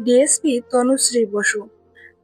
DSP Tanushree Basu.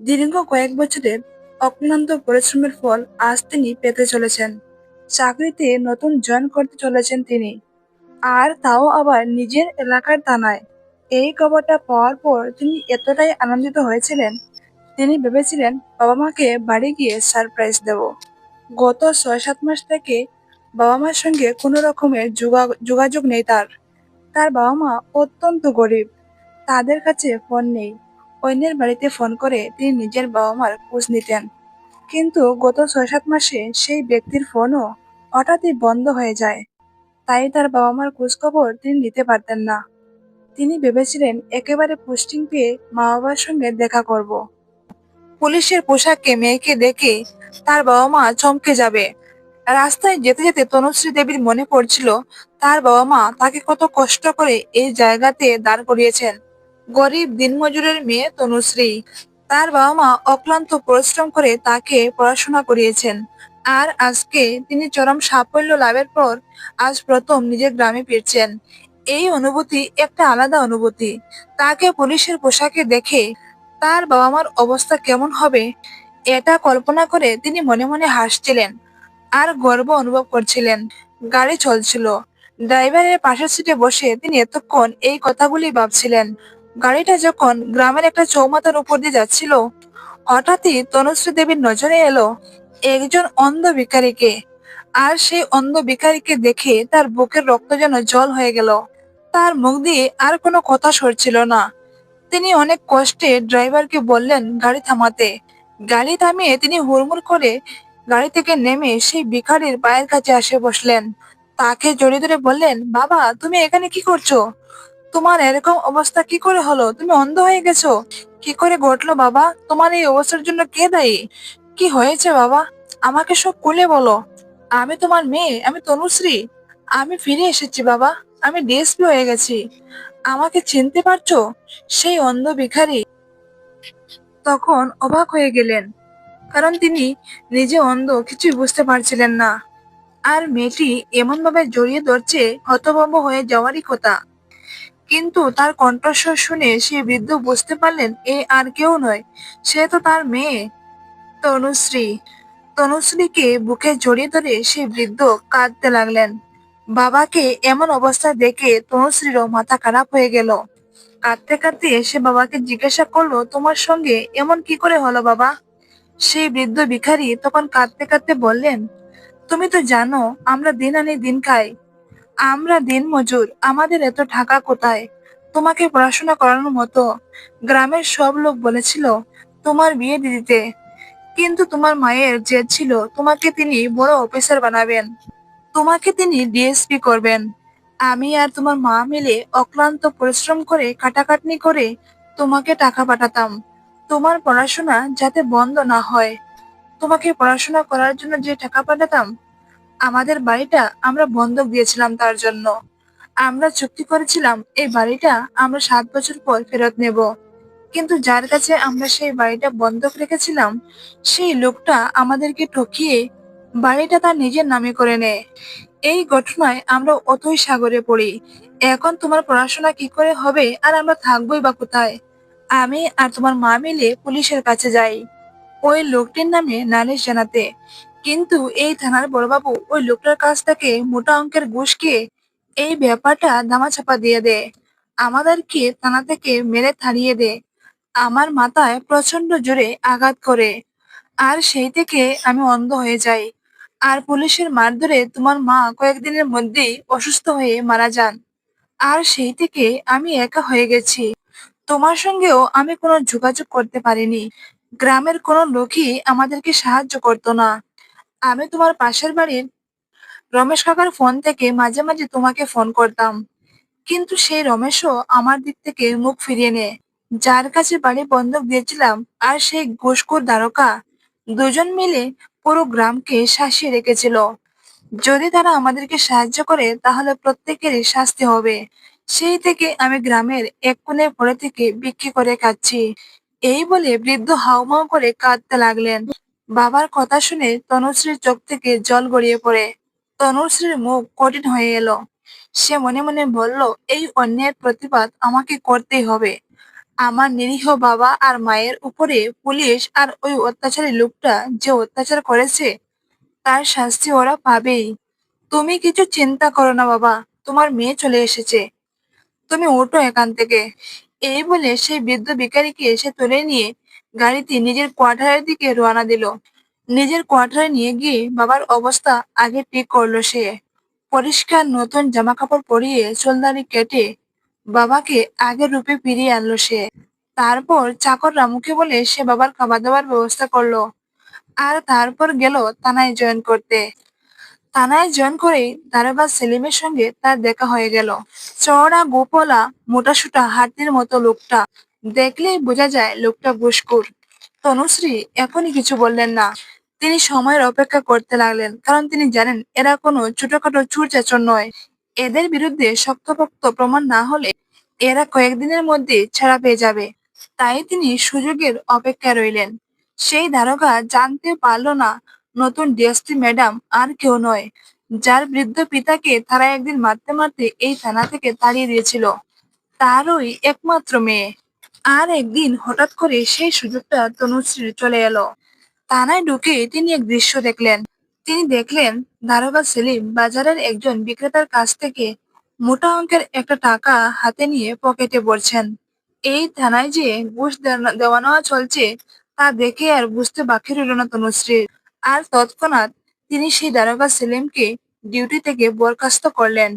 দীর্ঘ কয়েক বছরের অক্লান্ত পরিশ্রমের ফল আজ তিনি পেতে চলেছেন। চাকরিতে নতুন জয়েন করতে চলেছেন তিনি। আর তাও আবার নিজের এলাকার থানায় এই খবরটা পাওয়ার পর তিনি এতটাই আনন্দিত হয়েছিলেন, তিনি ভেবেছিলেন বাবা মাকে বাড়ি গিয়ে সারপ্রাইজ দেব। গত ছয় সাত মাস থেকে বাবা মার সঙ্গে কোনো রকমের যোগা- যোগাযোগ নেই তার। তার বাবা মা অত্যন্ত গরিব। তাদের কাছে ফোন নেই। অন্যের বাড়িতে ফোন করে তিনি নিজের বাবা মার খোঁজ নিতেন। কিন্তু গত ছয় সাত মাসে সেই ব্যক্তির ফোনও হঠাৎই বন্ধ হয়ে যায়। তাই তার বাবা মার খোঁজ খবর তিনি নিতে পারতেন না। তিনি ভেবেছিলেন, একেবারে পোস্টিং পেয়ে মা বাবার সঙ্গে দেখা করব। পুলিশের পোশাকে মেয়েকে দেখে তার বাবা মা চমকে যাবে। রাস্তায় যেতে যেতে তনুশ্রী দেবীর মনে পড়ছিল, তার বাবা মা তাকে কত কষ্ট করে এই জায়গাতে দাঁড় করিয়েছেন। গরিব দিনমজুরের মেয়ে তনুশ্রী। তার বাবা মা অক্লান্ত পরিশ্রম করে তাকে পড়াশোনা করিয়েছেন। আর আজকে তিনি চরম সাফল্য লাভের পর আজ প্রথম নিজের গ্রামে ফিরছেন। এই অনুভূতি একটা আলাদা অনুভূতি। তাকে পুলিশের পোশাকে দেখে তার বাবা মার অবস্থা কেমন হবে, এটা কল্পনা করে তিনি মনে মনে হাসছিলেন আর গর্ব অনুভব করছিলেন। গাড়ি চলছিল। ড্রাইভারের পাশের সিটে বসে তিনি এতক্ষণ এই কথাগুলি ভাবছিলেন। গাড়িটা যখন গ্রামের একটা চৌমাথার উপর দিয়ে যাচ্ছিল, হঠাৎই তনুশ্রী দেবীর নজরে এলো একজন অন্ধ ভিখারিকে। আর সেই অন্ধ ভিখারিকে দেখে তার বুকের রক্ত যেন জল হয়ে গেল। তার মুখ দিয়ে আর কোনো কথা সরছিল না। তিনি অনেক কষ্টে ড্রাইভারকে বললেন, গাড়ি থামাতে। গাড়ি থামিয়ে তিনি হুড়মুড় করে গাড়ি থেকে নেমে সেই ভিখারির পায়ের কাছে আসে বসলেন। তাকে জড়িয়ে ধরে বললেন, বাবা, তুমি এখানে কি করছ? তোমার এরকম অবস্থা কি করে হলো? তুমি অন্ধ হয়ে গেছো। কি করে ঘটলো বাবা? তোমার এই অবস্থার জন্য কে দায়ী? কি হয়েছে বাবা? আমাকে সব খুলে বলো। আমি তোমার মেয়ে, আমি তনুশ্রী। আমি ফিরে এসেছি বাবা। আমি ডিএসপি হয়ে গেছি। আমাকে চিনতে পারছ? সেই অন্ধ ভিখারি। তখন অবাক হয়ে গেলেন। কারণ তিনি নিজে অন্ধ, কিছুই বুঝতে পারছিলেন না। আর মেয়েটি এমনভাবে জড়িয়ে ধরছে, হতভম্ব হয়ে যাওয়ারই কথা। কিন্তু তার কণ্ঠস্বর শুনে সে বৃদ্ধ বুঝতে পারলেন, এ আর কেউ নয়। সে তো তার মেয়ে। তনুশ্রী, তনুশ্রীকে বুকে জড়িয়ে ধরে সে বৃদ্ধ কাঁদতে লাগলেন। বাবাকে এমন অবস্থা দেখে তনুশ্রীরও মাথা খারাপ হয়ে গেল। কাঁদতে কাঁদতে সে বাবাকে জিজ্ঞাসা করল, তোমার সঙ্গে এমন কি করে হলো বাবা? সেই বৃদ্ধ ভিখারি তখন কাঁদতে কাঁদতে বললেন, তুমি তো জানো, আমরা দিন আনি দিন খাই। আমরা দিন মজুর আমাদের এত টাকা কোথায়? তোমাকে পড়াশোনা করানোর মতো। গ্রামের সব লোক বলেছিল, তোমার বিয়ে দিতে। কিন্তু তোমার মায়ের জেদ ছিল, তোমাকে তিনি বড় অফিসার বানাবেন। তোমাকে তিনি ডিএসপি করবেন। আমি আর তোমার মা মিলে অক্লান্ত পরিশ্রম করে কাটাকাটনি করে তোমাকে টাকা পাঠাতাম। তোমার পড়াশোনা যাতে বন্ধ না হয়। তোমাকে পড়াশোনা করার জন্য যে টাকা পাঠাতাম আমাদের বাড়িটা আমরা বন্ধক দিয়েছিলাম তার জন্য। আমরা চুক্তি করেছিলাম, এই বাড়িটা আমরা সাত বছর পর ফেরত নেব। কিন্তু যার কাছে আমরা সেই বাড়িটা বন্ধক রেখেছিলাম, সেই লোকটা আমাদেরকে ঠকিয়ে বাড়িটা তার নিজের নামে করে নেয়। এই ঘটনায় আমরা অতই সাগরে পড়ি। এখন তোমার পড়াশোনা কি করে হবে আর আমরা থাকবোই বা কোথায়? আমি আর তোমার মা মিলে পুলিশের কাছে যাই। ওই লোকটির নামে নালিশ জানাতে। কিন্তু এই থানার বড়বাবু ওই লোকটার কাছ থেকে মোটা অঙ্কের ঘুষ খেয়ে এই ব্যাপারটা দামাচাপা দিয়ে দেয় আমাদেরকে থানা থেকে মেরে তাড়িয়ে দেয় আমার মাথায় প্রচণ্ড জোরে আঘাত করে। আর সেই থেকে আমি অন্ধ হয়ে যাই। আর পুলিশের মারধরে তোমার মা কয়েকদিনের মধ্যেই অসুস্থ হয়ে মারা যান। আর সেই থেকে আমি একা হয়ে গেছি। তোমার সঙ্গেও আমি কোনো যোগাযোগ করতে পারিনি। গ্রামের কোনো লোকই আমাদেরকে সাহায্য করতো না। আমি তোমার পাশের বাড়ির রমেশ কাকার ফোন থেকে মাঝে মাঝে তোমাকে ফোন করতাম। কিন্তু সেই রমেশও আমার দিক থেকে মুখ ফিরিয়ে নেয়। যার কাছে বাড়ি বন্ধক দিয়েছিলাম আর সেই ঘুষখোর দ্বারকা দুজন মিলে পুরো গ্রামকে শাসিয়ে রেখেছিল। যদি তারা আমাদেরকে সাহায্য করে, তাহলে প্রত্যেকেরই শাস্তি হবে। সেই থেকে আমি গ্রামের এক কোণে পড়ে থেকে বিক্রি করে খাচ্ছি। এই বলে বৃদ্ধ হাউমাউ করে কাঁদতে লাগলেন। বাবার কথা শুনে তনুশ্রীর চোখ থেকে জল গড়িয়ে পড়ে। তনুশ্রীর মুখ কঠিন হয়ে এলো। সে মনে মনে বলল, এই অন্যের প্রতিবাদ আমাকে করতেই হবে। আমার নিরীহ বাবা আর মায়ের উপরে পুলিশ আর ওই অত্যাচারী লোকটা যে অত্যাচার করেছে, তার শাস্তি ওরা পাবেই। তুমি কিছু চিন্তা করো না বাবা, তোমার মেয়ে চলে এসেছে। তুমি ওঠো এখান থেকে। এই বলে সেই বৃদ্ধ ভিখারিকে এসে তুলে নিয়ে গাড়িতে নিজের কোয়ার্টারের দিকে রওনা দিল। নিজের কোয়ার্টারে নিয়ে গিয়ে বাবার অবস্থা আগে ঠিক করল সে। পরিষ্কার নতুন জামা কাপড় পরিয়ে চুলদারি কেটে বাবাকে আগের রূপে ফিরিয়ে আনলো সে। তারপর চাকর রামুকে বলে সে বাবার খাবার দাবার ব্যবস্থা করল। আর তারপর গেল থানায় জয়েন করতে। থানায় জয়েন করেই দারোগা সেলিমের সঙ্গে তার দেখা হয়ে গেল। চওড়া, গোপলা, মোটাসোটা হাতির মতো লোকটা। দেখলেই বোঝা যায় লোকটা ঘুষখোর তনুশ্রী, এখনই কিছু বললেন না। তিনি সময়ের অপেক্ষা করতে লাগলেন, কারণ তিনি জানেন এরা কোনো ছোটখাটো চুর চাচর নয়। এদের বিরুদ্ধে শক্তপোক্ত প্রমাণ না হলে এরা কয়েকদিনের মধ্যে ছাড়া পেয়ে যাবে। তাই তিনি সুযোগের অপেক্ষায় রইলেন। সেই দারোগা জানতে পারল না নতুন ডিএসপি ম্যাডাম আর কেউ নয়, যার বৃদ্ধ পিতাকে তারা একদিন মারতে মারতে এই থানা থেকে তাড়িয়ে দিয়েছিল। তারই একমাত্র মেয়ে। আর একদিন হঠাৎ করে সেই সুযোগটা তনুশ্রীর চলে এলো। থানায় ঢুকে তিনি এক দৃশ্য দেখলেন। তিনি দেখলেন দারোগা সেলিম বাজারের একজন বিক্রেতার কাছ থেকে মোটা অঙ্কের একটা টাকা হাতে নিয়ে পকেটে পড়ছেন এই থানায় যে ঘুষ দেওয়া- নেওয়া চলছে তা দেখে আর বুঝতে বাকি রইল না তনুশ্রীর আর তৎক্ষণাৎ তিনি সেই দারোগা সেলিমকে ডিউটি থেকে বরখাস্ত করলেন।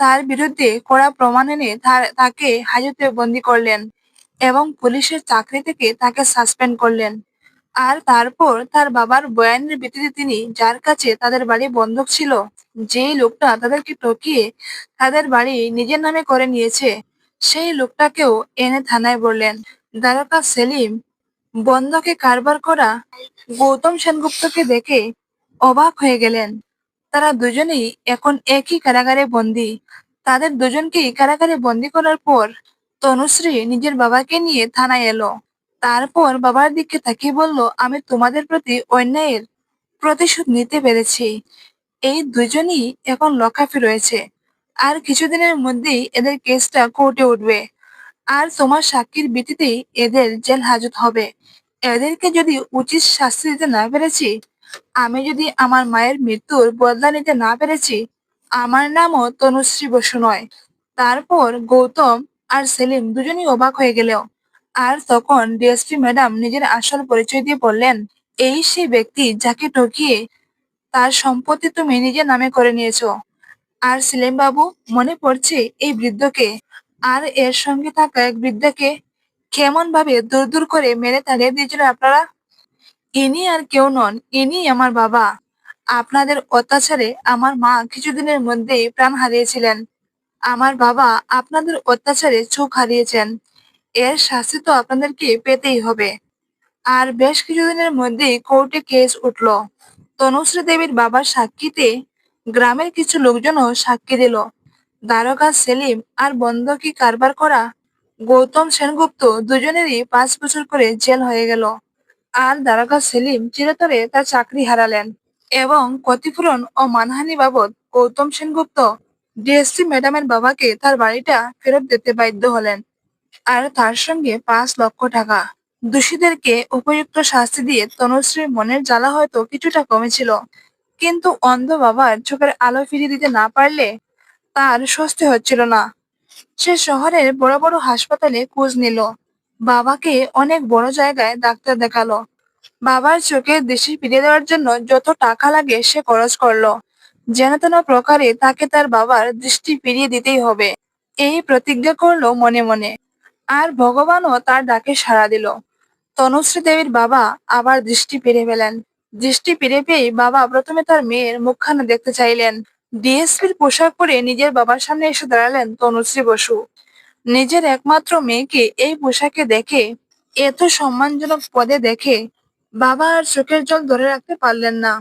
তার বিরুদ্ধে কড়া প্রমাণ এনে তাকে হাজতে বন্দি করলেন। এবং পুলিশের চাকরি থেকে তাকে সাসপেন্ড করলেন। আর তারপর তার বাবার বয়ানের ভিত্তিতে তিনি যার কাছে তাদের বাড়ি বন্ধক ছিল, যেই লোকটা তাদেরকে টকিয়ে তাদের বাড়ি নিজের নামে করে নিয়েছে, সেই লোকটাকেও এনে থানায় বললেন। দারোগা সেলিম বন্ধকে কারবার করা গৌতম সেনগুপ্তকে দেখে অবাক হয়ে গেলেন। তারা দুজনেই এখন একই কারাগারে বন্দী। তাদের দুজনকেই কারাগারে বন্দী করার পর তনুশ্রী নিজের বাবাকে নিয়ে থানায় এলো। তারপর বাবার দিকে তাকিয়ে বলল, আমি তোমাদের প্রতি অন্যায়ের প্রতিশোধ নিতে পেরেছি। এই দুজনই এখন লকাফে রয়েছে। আর কিছুদিনের মধ্যেই এদের কেসটা কোর্টে উঠবে। আর তোমার সাক্ষীর ভিত্তিতেই এদের জেল হাজত হবে। এদেরকে যদি উচিত শাস্তি দিতে না পেরেছি, আমি যদি আমার মায়ের মৃত্যুর বদলা নিতে না পেরেছি, আমার নামও তনুশ্রী বসু নয়। তারপর গৌতম আর সেলিম দুজনেই অবাক হয়ে গেল আর তখন ডিএসপি ম্যাডাম নিজের আসল পরিচয় দিয়ে বললেন, এই সেই ব্যক্তি যাকে ঠকিয়ে তার সম্পত্তি তুমি নিজের নামে করে নিয়েছো। আর সেলিম বাবু মনে পড়ছে এই বৃদ্ধকে। আর এর সঙ্গে থাকা এক বৃদ্ধাকে কেমন ভাবে দূর দূর করে মেরে তাড়িয়ে দিয়েছিল আপনারা? ইনি আর কেউ নন, ইনি আমার বাবা। আপনাদের অত্যাচারে আমার মা কিছুদিনের মধ্যেই প্রাণ হারিয়েছিলেন। আমার বাবা আপনাদের অত্যাচারে চোখ হারিয়েছেন। এর শাস্তি তো আপনাদেরকে পেতেই হবে। আর বেশ কিছুদিনের মধ্যেই কোর্টে কেস উঠল। তনুশ্রী দেবীর বাবার সাক্ষীতে গ্রামের কিছু লোকজনও সাক্ষী দিল। দারোগা সেলিম আর বন্ধকি কারবার করা গৌতম সেনগুপ্ত দুজনেরই পাঁচ বছর করে জেল হয়ে গেল। আর দারোগা সেলিম চিরতরে তার চাকরি হারালেন এবং ক্ষতিপূরণ ও মানহানি বাবদ গৌতম সেনগুপ্ত ডিএসসি ম্যাডামের বাবাকে তার বাড়িটা ফেরত দিতে বাধ্য হলেন। আর তার সঙ্গে পাঁচ লক্ষ টাকা। দোষীদেরকে উপযুক্ত শাস্তি দিয়ে তনুশ্রীর মনের জ্বালা হয়তো কিছুটা কমেছিল। কিন্তু অন্ধ বাবার চোখের আলো ফিরিয়ে দিতে না পারলে তার স্বস্তি হচ্ছিল না। সে শহরের বড় বড় হাসপাতালে খোঁজ নিল। বাবাকে অনেক বড় জায়গায় ডাক্তার দেখাল। বাবার চোখে দেশে ফিরিয়ে দেওয়ার জন্য যত টাকা লাগে সে খরচ করল। যেন তেন প্রকারে তাকে তার বাবার দৃষ্টি ফিরিয়ে দিতেই হবে। এই প্রতিজ্ঞা করল মনে মনে। আর ভগবানও তার ডাকে সাড়া দিল। তনুশ্রী দেবীর বাবা আবার দৃষ্টি ফিরে পেলেন। দৃষ্টি ফিরে পেয়ে বাবা প্রথমে তার মেয়ের মুখখানা দেখতে চাইলেন। ডিএসপির পোশাক পরে নিজের বাবার সামনে এসে দাঁড়ালেন তনুশ্রী বসু। নিজের একমাত্র মেয়েকে এই পোশাকে দেখে, এত সম্মানজনক পদে দেখে বাবা আর চোখের জল ধরে রাখতে পারলেন না।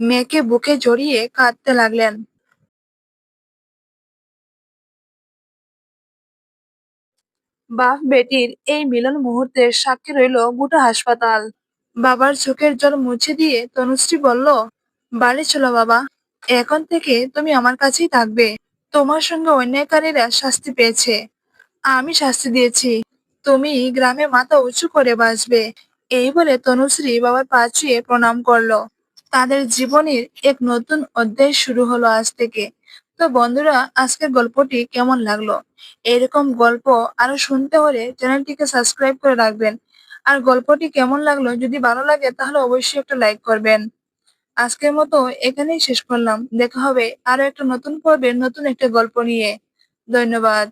মেয়েকে বুকে জড়িয়ে কাঁদতে লাগলেন। বাপ বেটির এই মিলন মুহূর্তের সাক্ষী রইল গোটা হাসপাতাল। বাবার চোখের জল মুছে দিয়ে তনুশ্রী বলল, বাড়ি চলো বাবা, এখন থেকে তুমি আমার কাছেই থাকবে। তোমার সঙ্গে অন্যায়কারীরা শাস্তি পেয়েছে। আমি শাস্তি দিয়েছি। তুমি গ্রামে মাথা উঁচু করে বাঁচবে। এই বলে তনুশ্রী বাবার পা ছুঁয়ে প্রণাম করল। তাদের জীবনের এক নতুন অধ্যায় শুরু হলো আজ থেকে। তো বন্ধুরা, আজকের গল্পটি কেমন লাগল? এরকম গল্প আরও শুনতে হলে চ্যানেলটিকে সাবস্ক্রাইব করে রাখবেন। আর গল্পটি কেমন লাগল যদি ভালো লাগে, তাহলে অবশ্যই একটা লাইক করবেন। আজকের মতো এখানেই শেষ করলাম। দেখা হবে আরও একটা নতুন পর্বের নতুন একটা গল্প নিয়ে। ধন্যবাদ।